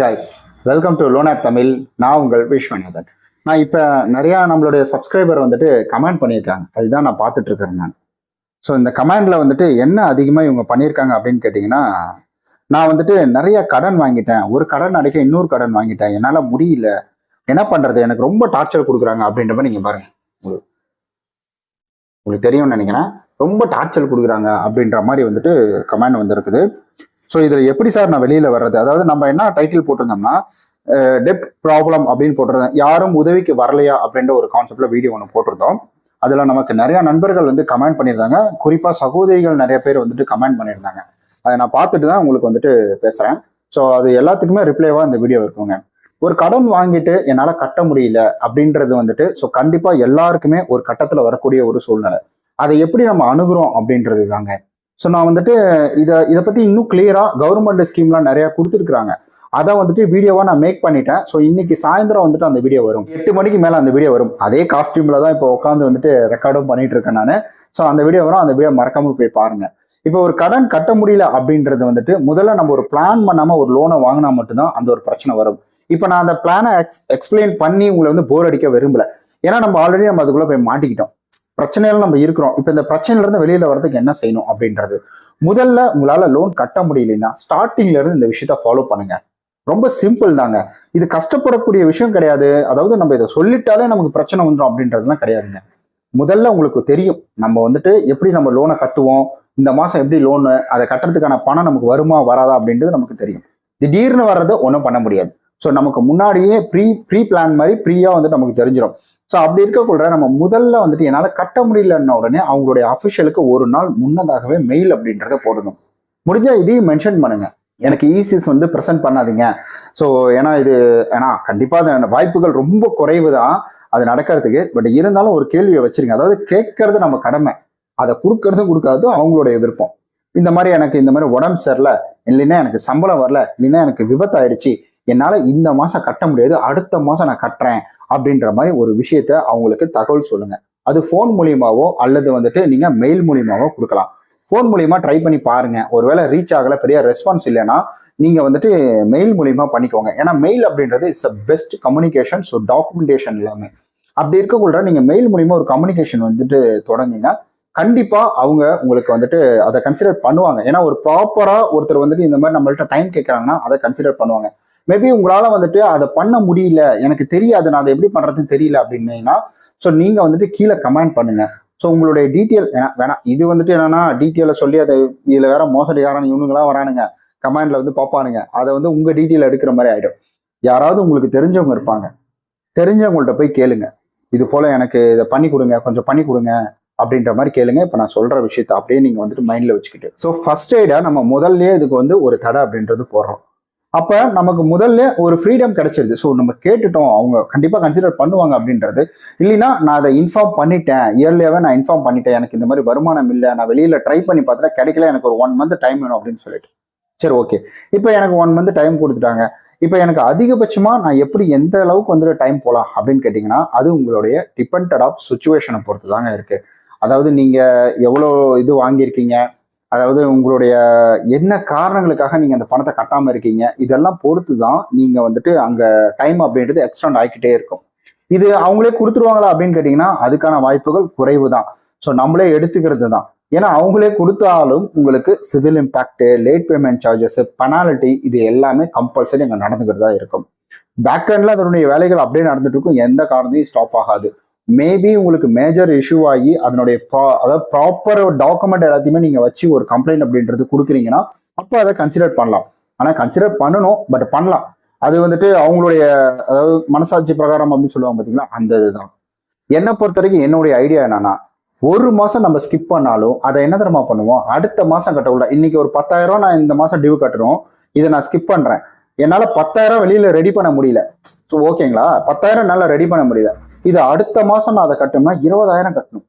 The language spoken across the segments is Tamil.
Guys welcome to loan app Tamil நான் உங்கள் விஸ்வநாதன். நான் இப்போ நிறையா நம்மளுடைய சப்ஸ்கிரைபர் வந்துட்டு கமெண்ட் பண்ணியிருக்காங்க. அதுதான் நான் பார்த்துட்டு நான். ஸோ இந்த கமெண்டில் வந்துட்டு என்ன அதிகமாக இவங்க பண்ணியிருக்காங்க அப்படின்னு கேட்டிங்கன்னா நான் வந்துட்டு நிறைய கடன் வாங்கிட்டேன். ஒரு கடன் அடைக்க இன்னொரு கடன் வாங்கிட்டேன். என்னால் முடியல. என்ன பண்ணுறது எனக்கு ரொம்ப டார்ச்சர் கொடுக்குறாங்க அப்படின்ற மாதிரி நீங்கள் பாருங்க. உங்களுக்கு உங்களுக்கு தெரியும்னு நினைக்கிறேன். ரொம்ப டார்ச்சர் கொடுக்குறாங்க அப்படின்ற மாதிரி வந்துட்டு கமெண்ட் வந்திருக்குது. ஸோ இதில் எப்படி சார் நான் வெளியில் வர்றது? அதாவது நம்ம என்ன டைட்டில் போட்டிருந்தோம்னா டெப்ட் ப்ராப்ளம் அப்படின்னு போட்டிருந்தோம். யாரும் உதவிக்கு வரலையா அப்படின்ற ஒரு கான்செப்டில் வீடியோ ஒன்று போட்டிருந்தோம். அதில் நமக்கு நிறையா நண்பர்கள் வந்து கமெண்ட் பண்ணியிருந்தாங்க. குறிப்பாக சகோதரிகள் நிறைய பேர் வந்துட்டு கமெண்ட் பண்ணியிருந்தாங்க. அதை நான் பார்த்துட்டு தான் உங்களுக்கு வந்துட்டு பேசுகிறேன் ஸோ அது எல்லாத்துக்குமே ரிப்ளைவாக இந்த வீடியோ இருக்குங்க. ஒரு கடன் வாங்கிட்டு என்னால் கட்ட முடியல அப்படின்றது வந்துட்டு ஸோ கண்டிப்பாக எல்லாருக்குமே ஒரு கட்டத்தில் வரக்கூடிய ஒரு சூழ்நிலை. அதை எப்படி நம்ம அணுகுறோம் அப்படின்றது தாங்க. ஸோ நான் வந்துட்டு இதை இதை பற்றி இன்னும் கிளியராக கவர்மெண்ட் ஸ்கீம்லாம் நிறையா கொடுத்துருக்குறாங்க. அதை வந்துட்டு வீடியோவாக நான் மேக் பண்ணிட்டேன். ஸோ இன்னைக்கு சாயந்தரம் வந்துட்டு அந்த வீடியோ வரும். எட்டு மணிக்கு மேலே அந்த வீடியோ வரும். அதே காஸ்டியூமில் தான் இப்போ உட்காந்து வந்துட்டு ரெக்கார்டும் பண்ணிட்டு இருக்கேன் நான். ஸோ அந்த வீடியோ வரும். அந்த வீடியோ மறக்காமல் போய் பாருங்கள் இப்போ ஒரு கடன் கட்ட முடியல அப்படின்றது வந்துட்டு முதல்ல நம்ம ஒரு பிளான் பண்ணாமல் ஒரு லோனை வாங்கினா மட்டும்தான் அந்த ஒரு பிரச்சனை வரும். இப்போ நான் அந்த பிளானை எக்ஸ் எக்ஸ்பிளைன் பண்ணி உங்களை வந்து போர் அடிக்க விரும்பல. ஏன்னா நம்ம ஆல்ரெடி நம்ம அதுக்குள்ளே போய் மாட்டிக்கிட்டோம். பிரச்சனையில நம்ம இருக்கிறோம். இப்போ இந்த பிரச்சனையில இருந்து வெளியில வர்றதுக்கு என்ன செய்யணும் அப்படின்றது. முதல்ல உங்களால லோன் கட்ட முடியலன்னா ஸ்டார்டிங்ல இருந்து இந்த விஷயத்த ஃபாலோ பண்ணுங்க. ரொம்ப சிம்பிள் தாங்க. இது கஷ்டப்படக்கூடிய விஷயம் கிடையாது. அதாவது நம்ம இதை சொல்லிட்டாலே நமக்கு பிரச்சனை வந்துடும் அப்படின்றதுலாம் கிடையாதுங்க. முதல்ல உங்களுக்கு தெரியும். நம்ம வந்துட்டு எப்படி நம்ம லோனை கட்டுவோம்? இந்த மாசம் எப்படி லோனு அதை கட்டுறதுக்கான பணம் நமக்கு வருமா வராதா அப்படின்றது நமக்கு தெரியும். திடீர்னு வர்றதை ஒன்றும் பண்ண முடியாது. ஸோ நமக்கு முன்னாடியே ப்ரீ ப்ரீ பிளான் மாதிரி ப்ரீயாக வந்துட்டு நமக்கு தெரிஞ்சிடும் ஸோ அப்படி இருக்கக்குள்ள நம்ம முதல்ல வந்துட்டு என்னால் கட்ட முடியலன்ன உடனே அவங்களுடைய அஃபிஷியலுக்கு ஒரு நாள் முன்னதாகவே மெயில் அப்படின்றத போடணும். முடிஞ்சால் இதையும் மென்ஷன் பண்ணுங்கள் எனக்கு ஈசிஸ் வந்து ப்ரெசென்ட் பண்ணாதீங்க. ஸோ ஏன்னா இது ஏன்னா கண்டிப்பாக அது வாய்ப்புகள் ரொம்ப குறைவு தான். அது நடக்கிறதுக்கு. பட் இருந்தாலும் ஒரு கேள்வியை வச்சுருங்க. அதாவது கேட்கறது நம்ம கடமை. அதை கொடுக்கறதும் கொடுக்காததும் அவங்களுடைய விருப்பம். இந்த மாதிரி எனக்கு இந்த மாதிரி உடம்பு சரியில்லை. இல்லைன்னா எனக்கு சம்பளம் வரல. இல்லைன்னா எனக்கு விபத்து ஆயிடுச்சு என்னால் இந்த மாதம் கட்ட முடியாது அடுத்த மாதம் நான் கட்டுறேன் அப்படின்ற மாதிரி ஒரு விஷயத்த அவங்களுக்கு தகவல் சொல்லுங்க. அது ஃபோன் மூலியமாவோ அல்லது வந்துட்டு நீங்கள் மெயில் மூலியமாவோ கொடுக்கலாம். ஃபோன் மூலியமா ட்ரை பண்ணி பாருங்க. ஒருவேளை ரீச் ஆகல பெரிய ரெஸ்பான்ஸ் இல்லைன்னா நீங்கள் வந்துட்டு மெயில் மூலியமா பண்ணிக்கோங்க. ஏன்னா மெயில் அப்படின்றது it's a best communication so documentation எல்லாமே. அப்படி இருக்கக்குள்ள நீங்கள் மெயில் மூலியமா ஒரு கம்யூனிகேஷன் வந்துட்டு தொடங்குங்க கண்டிப்பா அவங்க உங்களுக்கு வந்துட்டு அதை கன்சிடர் பண்ணுவாங்க. ஏன்னா ஒரு ப்ராப்பரா ஒருத்தர் வந்துட்டு இந்த மாதிரி நம்மள்ட்ட டைம் கேட்கறாங்கன்னா அதை கன்சிடர் பண்ணுவாங்க. மேபி உங்களால வந்துட்டு அதை பண்ண முடியல எனக்கு தெரியாது நான் அதை எப்படி பண்றதுன்னு தெரியல அப்படின்னீங்கன்னா ஸோ நீங்க வந்துட்டு கீழே கமெண்ட் பண்ணுங்க. ஸோ உங்களுடைய டீட்டெயில் வேணாம். இது வந்துட்டு என்னன்னா டீட்டெயிலை சொல்லி அதை இதுல வேற மோசடிக்காரன் இவனுங்களாம் வரானுங்க கமெண்ட்ல வந்து பார்ப்பானுங்க. அதை வந்து உங்க டீட்டெயில் எடுக்கிற மாதிரி ஆயிடும். யாராவது உங்களுக்கு தெரிஞ்சவங்க இருப்பாங்க. தெரிஞ்சவங்கள்ட்ட போய் கேளுங்க. இது போல எனக்கு இதை பண்ணி கொடுங்க கொஞ்சம் பண்ணி கொடுங்க. அப்படின்ற மாதிரி கேளுங்க. இப்போ நான் சொல்கிற விஷயத்த அப்படியே நீங்கள் வந்துட்டு மைண்டில் வச்சுக்கிட்டு. ஸோ ஃபர்ஸ்ட் எய்டாக நம்ம முதல்லயே இதுக்கு வந்து ஒரு தடை அப்படின்றது போடுறோம். அப்போ நமக்கு முதல்ல ஒரு ஃப்ரீடம் கிடைச்சிருது. ஸோ நம்ம கேட்டுட்டோம். அவங்க கண்டிப்பாக கன்சிடர் பண்ணுவாங்க அப்படின்றது. இல்லைன்னா நான் அதை இன்ஃபார்ம் பண்ணிட்டேன். இயர்லியாவே நான் இன்ஃபார்ம் பண்ணிட்டேன். எனக்கு இந்த மாதிரி வருமானம் இல்லை. நான் வெளியில் ட்ரை பண்ணி பார்த்துட்டா கிடைக்கல. எனக்கு ஒரு ஒன் மந்த் டைம் வேணும் அப்படின்னு சொல்லிட்டு. சரி ஓகே இப்போ எனக்கு ஒன் மந்த் டைம் கொடுத்துட்டாங்க. இப்போ எனக்கு அதிகபட்சமாக நான் எப்படி எந்த அளவுக்கு வந்துட்டு டைம் போகலாம் அப்படின்னு கேட்டிங்கன்னா அது உங்களுடைய டிபெண்டட் ஆஃப் சுச்சுவேஷனை பொறுத்து தாங்க இருக்குது அதாவது நீங்கள் எவ்வளோ இது வாங்கியிருக்கீங்க? அதாவது உங்களுடைய என்ன காரணங்களுக்காக நீங்கள் அந்த பணத்தை கட்டாமல் இருக்கீங்க? இதெல்லாம் பொறுத்து தான் நீங்கள் வந்துட்டு அங்கே டைம் அப்படின்றது எக்ஸ்டெண்ட் ஆகிக்கிட்டே இருக்கும். இது அவங்களே கொடுத்துருவாங்களா அப்படின்னு கேட்டிங்கன்னா அதுக்கான வாய்ப்புகள் குறைவு தான். ஸோ நம்மளே எடுத்துக்கிறது தான். ஏன்னா அவங்களே கொடுத்தாலும் உங்களுக்கு CIBIL impact late payment charges penalty இது எல்லாமே கம்பல்சரி அங்கே நடந்துக்கிட்டு தான் இருக்கும். பேக்கண்ட்ல அதனுடைய வேலைகள் அப்படியே நடந்துட்டு இருக்கும் எந்த காரணத்தையும் ஸ்டாப் ஆகாது. மேபி உங்களுக்கு மேஜர் இஷ்யூ ஆகி அதனுடைய ப்ரா- அதாவது ப்ராப்பர் டாக்குமெண்ட் எல்லாத்தையுமே நீங்க வச்சு ஒரு கம்ப்ளைண்ட் அப்படின்றது கொடுக்குறீங்கன்னா அப்போ அதை கன்சிடர் பண்ணலாம். ஆனா கன்சிடர் பண்ணணும் பட் பண்ணலாம். அது வந்துட்டு அவங்களுடைய அதாவது மனசாட்சி பிரகாரம் அப்படின்னு சொல்லுவாங்க பாத்தீங்களா? அந்த இதுதான். என்னை பொறுத்த வரைக்கும் என்னுடைய ஐடியா என்னன்னா ஒரு மாசம் நம்ம ஸ்கிப் பண்ணாலும் அதை என்ன தரமா பண்ணுவோம்? அடுத்த மாசம் கட்ட உள்ள இன்னைக்கு ஒரு பத்தாயிரம் நான் இந்த மாசம் டியூ கட்டணும். இதை நான் ஸ்கிப் பண்றேன். என்னால பத்தாயிரம் வெளியில ரெடி பண்ண முடியல. ஸோ ஓகேங்களா பத்தாயிரம் என்னால் ரெடி பண்ண முடியல. இது அடுத்த மாசம் நான் அதை கட்டணும்னா இருபதாயிரம் கட்டணும்.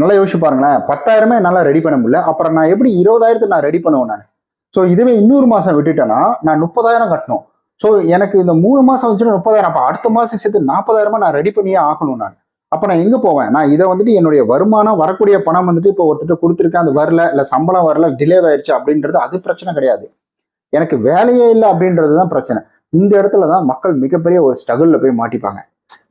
நல்லா யோசிச்சு பாருங்களேன். பத்தாயிரமே என்னால ரெடி பண்ண முடியல. அப்புறம் நான் எப்படி இருபதாயிரத்தை நான் ரெடி பண்ணுவேன் நான்? ஸோ இதுவே இன்னொரு மாசம் விட்டுட்டேன்னா நான் முப்பதாயிரம் கட்டணும். ஸோ எனக்கு இந்த மூணு மாசம் வச்சுட்டு முப்பதாயிரம் அப்போ அடுத்த மாசம் சேர்த்து நாற்பதாயிரமா நான் ரெடி பண்ணியே ஆகணும் நான். அப்போ நான் எங்கே போவேன்? நான் இதை வந்துட்டு என்னுடைய வருமானம் வரக்கூடிய பணம் வந்துட்டு இப்போ ஒருத்தர் கொடுத்துருக்கேன். அது வரல இல்லை சம்பளம் வரல டிலே ஆயிடுச்சு அப்படின்றது அது பிரச்சனை கிடையாது. எனக்கு வேலையே இல்லை அப்படின்றது தான் பிரச்சனை. இந்த இடத்துல தான் மக்கள் மிகப்பெரிய ஒரு ஸ்ட்ரகிளில் போய் மாட்டிப்பாங்க.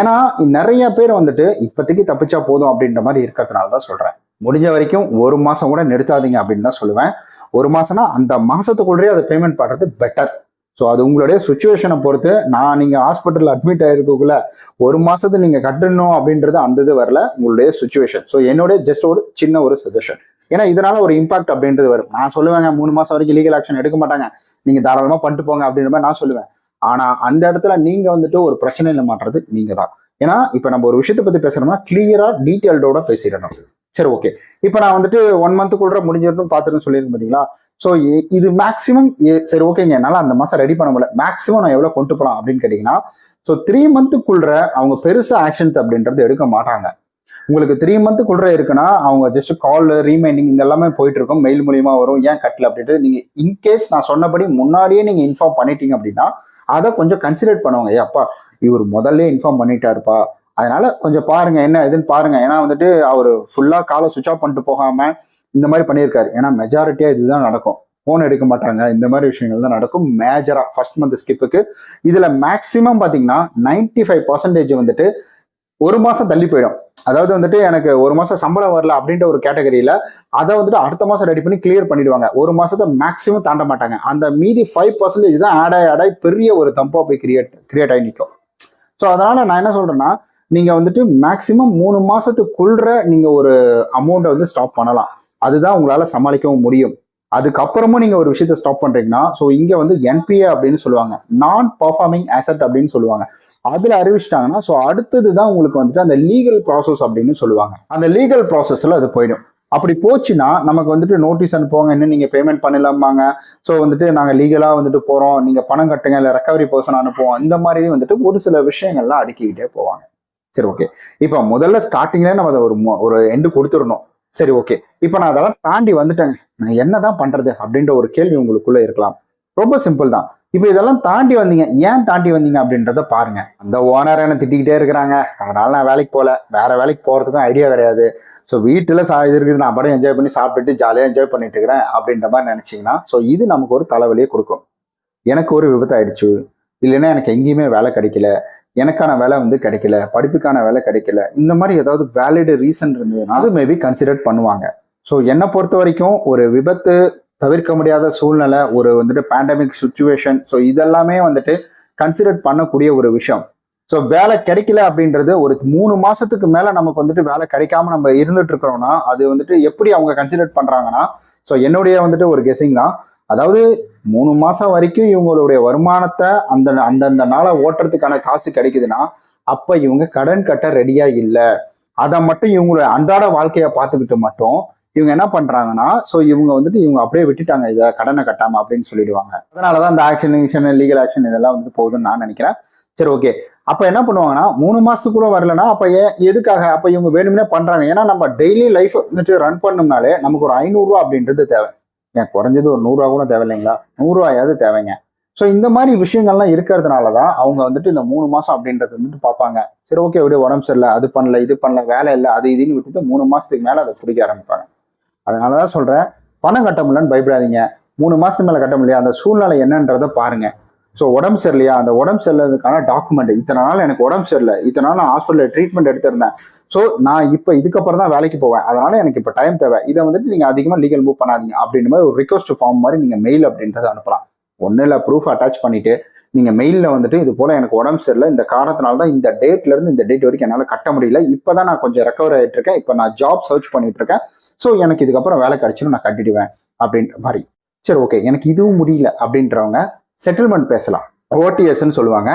ஏன்னா நிறைய பேர் வந்துட்டு இப்போதைக்கு தப்பிச்சா போதும் அப்படின்ற மாதிரி இருக்கிறதுனால தான் சொல்கிறேன் முடிஞ்ச வரைக்கும் ஒரு மாதம் கூட நிறுத்தாதீங்க அப்படின்னு தான் சொல்லுவேன். ஒரு மாதம்னா அந்த மாதத்துக்குள்ளேயே அதை பேமெண்ட் பண்ணுறது பெட்டர் ஸோ அது உங்களுடைய சுச்சுவேஷனை பொறுத்து நான் நீங்கள் ஹாஸ்பிட்டலில் அட்மிட் ஆகிருக்கக்குள்ள ஒரு மாதத்தை நீங்கள் கட்டணும் அப்படின்றது அந்த இது வரல உங்களுடைய சுச்சுவேஷன் ஸோ என்னுடைய ஜஸ்ட் ஒரு சின்ன ஒரு சஜஷன் ஏன்னா இதனால ஒரு இம்பாக்ட் அப்படின்றது வரும். நான் சொல்லுவேங்க மூணு மாசம் வரைக்கும் லீகல் ஆக்ஷன் எடுக்க மாட்டாங்க. நீங்க தாராளமா பண்ணிட்டு போங்க அப்படின்ற மாதிரி நான் சொல்லுவேன். ஆனா அந்த இடத்துல நீங்க வந்துட்டு ஒரு பிரச்சனையில மாட்டுறது நீங்க தான் ஏன்னா இப்ப நம்ம ஒரு விஷயத்தை பத்தி பேசுறோம்னா கிளியரா டீட்டெயில்டோட பேசிடணும். சரி ஓகே இப்போ நான் வந்துட்டு ஒன் மந்த்துக்குள்ள முடிஞ்சிருக்கும் பார்த்துட்டு சொல்லியிருக்கேன் பார்த்தீங்களா ஸோ இது மேக்ஸிமம் சரி ஓகேங்க என்னால் அந்த மாதம் ரெடி பண்ண முடியல. மேக்ஸிமம் நான் எவ்வளோ கொண்டு போகலாம் அப்படின்னு கேட்டிங்கன்னா ஸோ த்ரீ மந்த்துக்குள்ள அவங்க பெருசாக ஆக்ஷன்ஸ் அப்படின்றது எடுக்க மாட்டாங்க. உங்களுக்கு த்ரீ மந்த்துக்குள்ள இருக்குன்னா அவங்க ஜஸ்ட் கால் ரீமைண்டிங் இந்த எல்லாமே போயிட்டு இருக்கும். மெயில் மூலியமா வரும். ஏன் கட்டல அப்படின்ட்டு நீங்க இன்கேஸ் நான் சொன்னபடி முன்னாடியே நீங்க இன்ஃபார்ம் பண்ணிட்டீங்க அப்படின்னா அதை கொஞ்சம் கன்சிடர் பண்ணுவாங்க. ஏ அப்பா இவர் முதல்ல இன்ஃபார்ம் பண்ணிட்டாருப்பா. அதனால கொஞ்சம் பாருங்க என்ன இதுன்னு பாருங்க. ஏன்னா வந்துட்டு அவர் ஃபுல்லா காலை சுவிச் ஆஃப் பண்ணிட்டு போகாம இந்த மாதிரி பண்ணியிருக்காரு. ஏன்னா மெஜாரிட்டியா இதுதான் நடக்கும். ஃபோன் எடுக்க மாட்டாங்க. இந்த மாதிரி விஷயங்கள் தான் நடக்கும். மேஜரா ஃபர்ஸ்ட் மந்த் ஸ்கிப்புக்கு இதுல மேக்சிமம் பாத்தீங்கன்னா நைன்டி ஃபைவ் பர்சன்டேஜ் வந்துட்டு ஒரு மாசம் தள்ளி போயிடும். அதாவது வந்துட்டு எனக்கு ஒரு மாசம் சம்பளம் வரல அப்படின்ற ஒரு கேட்டகரியில அதை வந்துட்டு அடுத்த மாசம் ரெடி பண்ணி கிளியர் பண்ணிடுவாங்க. ஒரு மாசத்தை மேக்ஸிமம் தாண்ட மாட்டாங்க. அந்த மீதி ஃபைவ் பர்சன்டேஜ் தான் ஆட் ஆகி ஆடாய் பெரிய ஒரு தம்பா போய் கிரியேட் கிரியேட் ஆகி நிற்கும் ஸோ அதனால நான் என்ன சொல்றேன்னா நீங்க வந்துட்டு மேக்சிமம் மூணு மாசத்துக்குள்ள நீங்க ஒரு அமௌண்ட்டை வந்து ஸ்டாப் பண்ணலாம். அதுதான் உங்களால சமாளிக்கவும் முடியும். அதுக்கப்புறமும் நீங்க ஒரு விஷயத்த ஸ்டாப் பண்றீங்கன்னா ஸோ இங்க வந்து என்பிஏ அப்படின்னு சொல்லுவாங்க. நான் பர்ஃபார்மிங் ஆசட் அப்படின்னு சொல்லுவாங்க. அதுல அறிவிச்சிட்டாங்கன்னா ஸோ அடுத்தது தான் உங்களுக்கு வந்துட்டு அந்த லீகல் ப்ராசஸ் அப்படின்னு சொல்லுவாங்க. அந்த லீகல் ப்ராசஸ்ல அது போயிடும். அப்படி போச்சுன்னா நமக்கு வந்துட்டு நோட்டீஸ் அனுப்புவாங்க. இன்னும் நீங்க பேமெண்ட் பண்ணலாமாங்க ஸோ வந்துட்டு நாங்கள் லீகலாக வந்துட்டு போறோம். நீங்க பணம் கட்டுங்க இல்லை ரெக்கவரி பர்சன் அனுப்புவோம். இந்த மாதிரி வந்துட்டு ஒரு சில விஷயங்கள்லாம் அடுக்கிக்கிட்டே போவாங்க. சரி ஓகே இப்போ முதல்ல ஸ்டார்டிங்லேயே நம்ம அதை ஒரு ஒரு எண்டு கொடுத்துடணும். சரி ஓகே இப்போ நான் அதெல்லாம் தாண்டி வந்துட்டேங்க. நான் என்னதான் பண்றது அப்படின்ற ஒரு கேள்வி உங்களுக்குள்ள இருக்கலாம். ரொம்ப சிம்பிள் தான். இப்போ இதெல்லாம் தாண்டி வந்தீங்க. ஏன் தாண்டி வந்தீங்க அப்படின்றத பாருங்க. அந்த ஓனர் என்ன திட்டிக்கிட்டே இருக்கிறாங்க. அதனால நான் வேலைக்கு போகல வேற வேலைக்கு போறதுக்கும் ஐடியா கிடையாது. ஸோ வீட்டில் சா இது இருக்குது. நான் படம் என்ஜாய் பண்ணி சாப்பிட்டுட்டு ஜாலியாக என்ஜாய் பண்ணிட்டு இருக்கிறேன் அப்படின்ற மாதிரி நினச்சிங்கன்னா ஸோ இது நமக்கு ஒரு தலைவலியை கொடுக்கும். எனக்கு ஒரு விபத்து ஆயிடுச்சு. இல்லைன்னா எனக்கு எங்கேயுமே வேலை கிடைக்கல. எனக்கான வேலை வந்து கிடைக்கல படிப்புக்கான வேலை கிடைக்கல இந்த மாதிரி ஏதாவது வேலிட் ரீசன் இருந்ததுன்னா அது மேபி கன்சிடர் பண்ணுவாங்க. ஸோ என்னை பொறுத்த வரைக்கும் ஒரு விபத்து தவிர்க்க முடியாத சூழ்நிலை ஒரு வந்துட்டு பேண்டமிக் சுச்சுவேஷன் ஸோ இதெல்லாமே வந்துட்டு கன்சிடர் பண்ணக்கூடிய ஒரு விஷயம். ஸோ வேலை கிடைக்கல அப்படின்றது ஒரு மூணு மாசத்துக்கு மேல நமக்கு வந்துட்டு வேலை கிடைக்காம நம்ம இருந்துட்டு இருக்கிறோம்னா அது வந்துட்டு எப்படி அவங்க கன்சிடர் பண்றாங்கன்னா ஸோ என்னுடைய வந்துட்டு ஒரு கெஸிங் தான். அதாவது மூணு மாசம் வரைக்கும் இவங்களுடைய வருமானத்தை அந்த அந்தந்த நாளை ஓட்டுறதுக்கான காசு கிடைக்குதுன்னா அப்ப இவங்க கடன் கட்ட ரெடியா இல்லை. அதை மட்டும் இவங்களுடைய அன்றாட வாழ்க்கையை பார்த்துக்கிட்டு மட்டும் இவங்க என்ன பண்றாங்கன்னா ஸோ இவங்க வந்துட்டு இவங்க அப்படியே விட்டுட்டாங்க இதை கடனை கட்டாம அப்படின்னு சொல்லிடுவாங்க. அதனாலதான் இந்த ஆக்ஷன் லீகல் ஆக்ஷன் இதெல்லாம் வந்து போகுதுன்னு நான் நினைக்கிறேன். சரி ஓகே அப்ப என்ன பண்ணுவாங்கன்னா மூணு மாசத்துக்குள்ள வரலன்னா அப்ப ஏன் எதுக்காக? அப்ப இவங்க வேணும்னே பண்றாங்க. ஏன்னா நம்ம டெய்லி லைஃப் வந்துட்டு ரன் பண்ணோம்னாலே நமக்கு ஒரு ஐநூறுரூவா அப்படின்றது தேவை. ஏன் குறைஞ்சது ஒரு நூறுரூவா கூட தேவையில்லைங்களா? நூறுரூவாயாவது தேவைங்க. ஸோ இந்த மாதிரி விஷயங்கள்லாம் இருக்கிறதுனால தான் அவங்க வந்துட்டு இந்த மூணு மாதம் அப்படின்றது வந்துட்டு பார்ப்பாங்க. சரி ஓகே அப்படியே உடம்பு சரியில்லை அது பண்ணல இது பண்ணல வேலை இல்லை அது இதுன்னு விட்டுட்டு மூணு மாதத்துக்கு மேலே அதை பிடிக்க ஆரம்பிப்பாங்க. அதனால தான் சொல்கிறேன் பணம் கட்ட முடியலன்னு பயப்படாதீங்க. மூணு மாதத்துக்கு மேலே கட்ட முடியல அந்த சூழ்நிலை என்னன்றதை பாருங்கள் ஸோ உடம்பு சரியில்லையா? அந்த உடம்பு சரியில்லதுக்கான டாக்குமெண்ட் இத்தனை நாள் எனக்கு உடம்பு சரியில்லை. இத்தனை நாள் நான் ஹாஸ்பிட்டலில் ட்ரீட்மெண்ட் எடுத்திருந்தேன். ஸோ நான் இப்போ இதுக்கப்புறம் தான் வேலைக்கு போவேன். அதனால எனக்கு இப்போ டைம் தேவை. இதை வந்துட்டு நீங்கள் அதிகமாக லீகல் மூவ் பண்ணாதீங்க. அப்படின்ற மாதிரி ஒரு ரிக்வஸ்ட் ஃபார்ம் மாதிரி நீங்கள் மெயில் அப்படின்றத அனுப்பலாம். ஒன்றும் இல்லை ப்ரூஃப் அட்டாச் பண்ணிட்டு நீங்கள் மெயிலில் வந்துட்டு இது போல் எனக்கு உடம்பு சரியில்லை. இந்த காரணத்தினால தான் இந்த டேட்லேருந்து இந்த டேட் வரைக்கும் என்னால் கட்ட முடியல. இப்போ தான் நான் கொஞ்சம் ரெக்கவர் ஆகிட்டு இருக்கேன். இப்போ நான் ஜாப் சர்ச் பண்ணிட்டு இருக்கேன். ஸோ எனக்கு இதுக்கப்புறம் வேலை கிடைச்சிடும் நான் கட்டிடுவேன். அப்படின்ற மாதிரி. சரி ஓகே எனக்கு இதுவும் முடியல அப்படின்றவங்க செட்டில்மெண்ட் பேசலாம். ஓடிஎஸ்ன்னு சொல்லுவாங்க.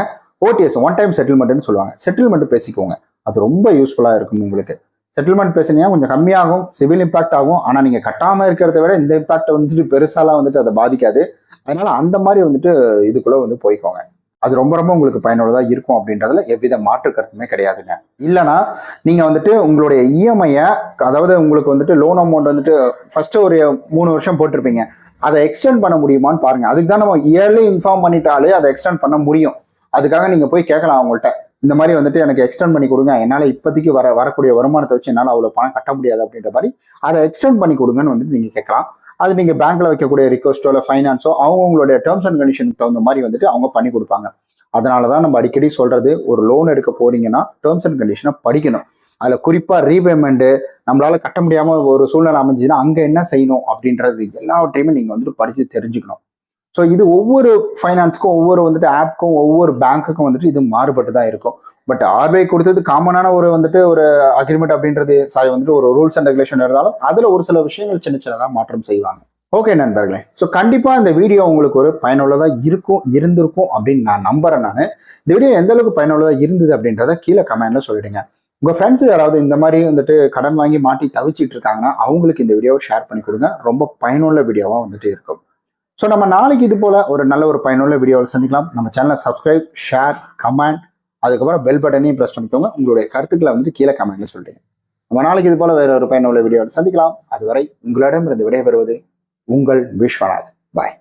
ஓடிஎஸ் ஒன் டைம் செட்டில்மெண்ட்னு சொல்லுவாங்க. செட்டில்மெண்ட் பேசிக்கோங்க. அது ரொம்ப யூஸ்ஃபுல்லாக இருக்கும் உங்களுக்கு. செட்டில்மெண்ட் பேசுனீங்கன்னா கொஞ்சம் கம்மியாகும் சிவில் இம்பாக்ட் ஆகும். ஆனால் நீங்கள் கட்டாமல் இருக்கிறத விட இந்த இம்பாக்ட் வந்துட்டு பெருசாலாம் வந்துட்டு அதை பாதிக்காது. அதனால அந்த மாதிரி வந்துட்டு இதுக்குள்ளே வந்து போய்க்கோங்க. அது ரொம்ப ரொம்ப உங்களுக்கு பயனுள்ளதாக இருக்கும் அப்படின்றதுல எவ்வித மாற்று கருத்துமே கிடையாதுங்க. இல்லைனா நீங்கள் வந்துட்டு உங்களுடைய இஎம்ஐயை அதாவது உங்களுக்கு வந்துட்டு லோன் அமௌண்ட் வந்துட்டு ஃபர்ஸ்ட் ஒரு மூணு வருஷம் போட்டிருப்பீங்க. அதை எக்ஸ்டெண்ட் பண்ண முடியுமான்னு பாருங்க. அதுக்கு தான் நம்ம இயர்லி இன்ஃபார்ம் பண்ணிட்டாலே அதை எக்ஸ்டெண்ட் பண்ண முடியும். அதுக்காக நீங்கள் போய் கேட்கலாம் அவங்கள்ட்ட. இந்த மாதிரி வந்துட்டு எனக்கு எக்ஸ்டெண்ட் பண்ணி கொடுங்க. என்னால் இப்போதைக்கு வர வரக்கூடிய வருமானத்தை வச்சு என்னால் அவ்வளோ பணம் கட்ட முடியாது அப்படின்ற மாதிரி அதை எக்ஸ்டெண்ட் பண்ணி கொடுங்கன்னு வந்துட்டு நீங்கள் கேட்கலாம். அது நீங்கள் பேங்க்ல வைக்கக்கூடிய ரிக்வஸ்ட்டோ இல்லை ஃபைனான்ஸோ அவங்களுடைய டேர்ம்ஸ் அண்ட் கண்டிஷனுக்கு தகுந்த மாதிரி வந்துட்டு அவங்க பண்ணி கொடுப்பாங்க. அதனால தான் நம்ம அடிக்கடி சொல்றது ஒரு லோன் எடுக்க போறீங்கன்னா டேர்ம்ஸ் அண்ட் கண்டிஷனை படிக்கணும். அதில் குறிப்பாக ரீபேமெண்ட்டு நம்மளால கட்ட முடியாமல் ஒரு சூழ்நிலை அமைஞ்சுன்னா அங்கே என்ன செய்யணும் அப்படின்றது எல்லாவற்றையுமே நீங்கள் வந்துட்டு படித்து தெரிஞ்சுக்கணும். ஸோ இது ஒவ்வொரு ஃபைனான்ஸ்க்கும் ஒவ்வொரு வந்துட்டு ஆப்க்கும் ஒவ்வொரு பேங்க்குக்கும் வந்துட்டு இது மாறுபட்டு தான் இருக்கும். பட் ஆர்பிஐ கொடுத்தது காமனான ஒரு வந்துட்டு ஒரு அக்ரிமெண்ட் அப்படின்றது சாரி வந்துட்டு ஒரு ரூல்ஸ் அண்ட் ரெகுலேஷன் இருந்தாலும் அதில் ஒரு சில விஷயங்கள் சின்ன சின்னதாக மாற்றம் செய்வாங்க. ஓகே நண்பர்களே. ஸோ கண்டிப்பாக இந்த வீடியோ உங்களுக்கு ஒரு பயனுள்ளதாக இருக்கும் இருந்திருக்கும் அப்படின்னு நான் நம்புறேன் நான். இந்த வீடியோ எந்த அளவுக்கு பயனுள்ளதாக இருந்தது அப்படின்றத கீழே கமெண்ட்ல சொல்லிடுங்க. உங்க ஃப்ரெண்ட்ஸ் யாராவது இந்த மாதிரி வந்துட்டு கடன் வாங்கி மாட்டி தவிச்சிட்டு இருக்காங்கன்னா அவங்களுக்கு இந்த வீடியோவை ஷேர் பண்ணி கொடுங்க. ரொம்ப பயனுள்ள வீடியோவாக வந்துட்டு இருக்கும். ஸோ நம்ம நாளைக்கு இது போல ஒரு நல்ல ஒரு பயனுள்ள வீடியோவில் சந்திக்கலாம். நம்ம சேனலை சப்ஸ்கிரைப் ஷேர் கமெண்ட் அதுக்கப்புறம் பெல் பட்டனையும் ப்ரெஸ் பண்ணிக்கோங்க. உங்களுடைய கருத்துக்களை வந்துட்டு கீழே கமெண்ட்ல சொல்லிட்டீங்க நம்ம நாளைக்கு இது போல வேற ஒரு பயனுள்ள வீடியோவில் சந்திக்கலாம். அதுவரை உங்களிடமிருந்து விடைபெறுவது உங்கள் விஸ்வநாத் பாய்